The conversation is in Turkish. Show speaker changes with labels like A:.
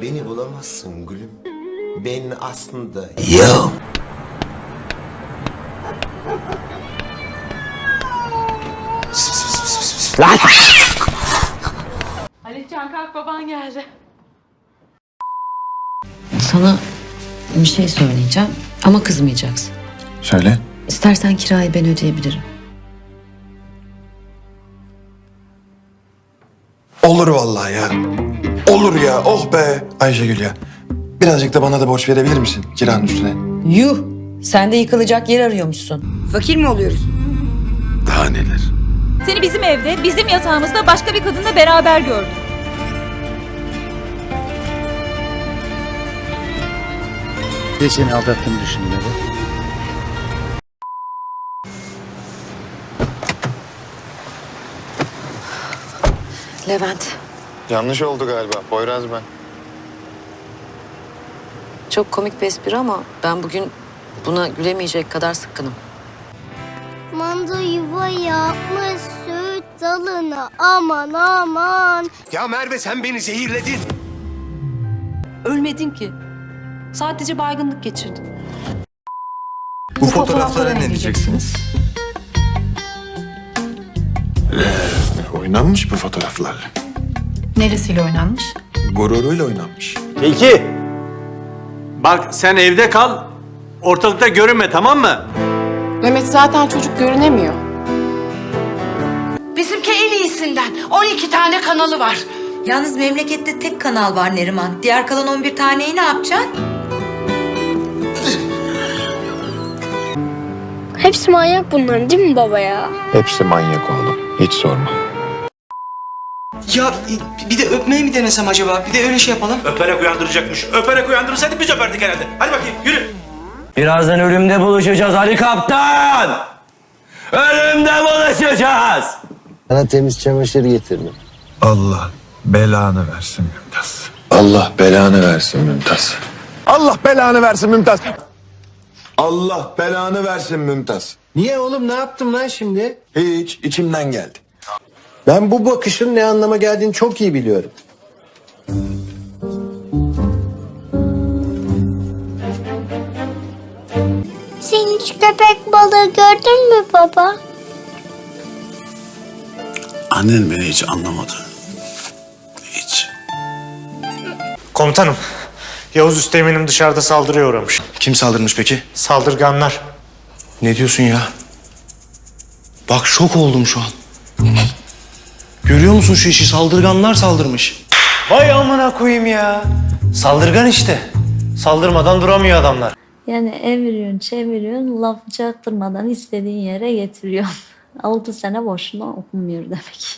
A: Beni bulamazsın gülüm. Ben aslında... Yo!
B: Halitcan kalk baban geldi.
C: Sana bir şey söyleyeceğim ama kızmayacaksın.
D: Söyle.
C: İstersen kirayı ben ödeyebilirim.
D: Olur vallahi ya. Olur ya. Oh be. Ayşegül ya. Birazcık da bana da borç verebilir misin kiranın üstüne?
C: Yuh! Sen de yıkılacak yer arıyormuşsun.
E: Fakir mi oluyoruz?
D: Daha neler?
B: Seni bizim evde, bizim yatağımızda başka bir kadınla beraber gördüm.
F: De seni aldattığımı düşündüler.
C: Levent,
D: Yanlış oldu galiba. Poyraz ben.
C: çok komik bir espri ama ben bugün buna gülemeyecek kadar sıkkınım.
G: Manda yuva yapmış süt dalına aman aman.
A: Ya Merve sen beni zehirledin.
H: Ölmedin ki. Sadece baygınlık geçirdin.
D: Bu fotoğraflara ne diyeceksiniz? Ee, oynanmış bu fotoğraflarla.
H: Neresiyle oynanmış?
D: Gururuyla oynanmış.
I: İki. Bak sen evde kal. Ortalıkta görünme tamam mı?
J: Mehmet zaten çocuk görünemiyor.
E: Bizimki en iyisinden. 12 tane kanalı var.
K: Yalnız memlekette tek kanal var Neriman. Diğer kalan 11 taneyi ne yapacaksın?
G: Hepsi manyak bunların değil mi baba ya?
D: Hepsi manyak oğlum. Hiç sorma.
L: Ya bir de öpmeyi mi denesem acaba? Bir de öyle şey yapalım.
I: Öperek uyandıracakmış. Öperek uyandırsaydı biz öperdik herhalde. Hadi bakayım yürü.
L: Birazdan ölümde buluşacağız Ali Kaptan. Ölümde buluşacağız.
F: Sana temiz çamaşır getirdim.
D: Allah belanı versin Mümtaz. Allah belanı versin Mümtaz. Allah belanı versin Mümtaz. Allah belanı versin Mümtaz.
F: Niye oğlum ne yaptım lan şimdi?
D: Hiç içimden geldi.
F: Ben bu bakışın ne anlama geldiğini çok iyi biliyorum.
G: Sen hiç köpek balığı gördün mü baba?
F: Annen beni hiç anlamadı. Hiç.
I: Komutanım. Yavuz Üsteğmen'im dışarıda saldırıya uğramış.
L: Kim saldırmış peki?
I: Saldırganlar.
L: Ne diyorsun ya? Bak şok oldum şu an. Görüyor musun şu işi? Saldırganlar saldırmış.
I: Vay amına koyayım ya. Saldırgan işte. Saldırmadan duramıyor adamlar.
H: Yani eviriyorsun, çeviriyorsun, laf çaktırmadan istediğin yere getiriyorsun. Altı sene boşuna okunmuyor demek.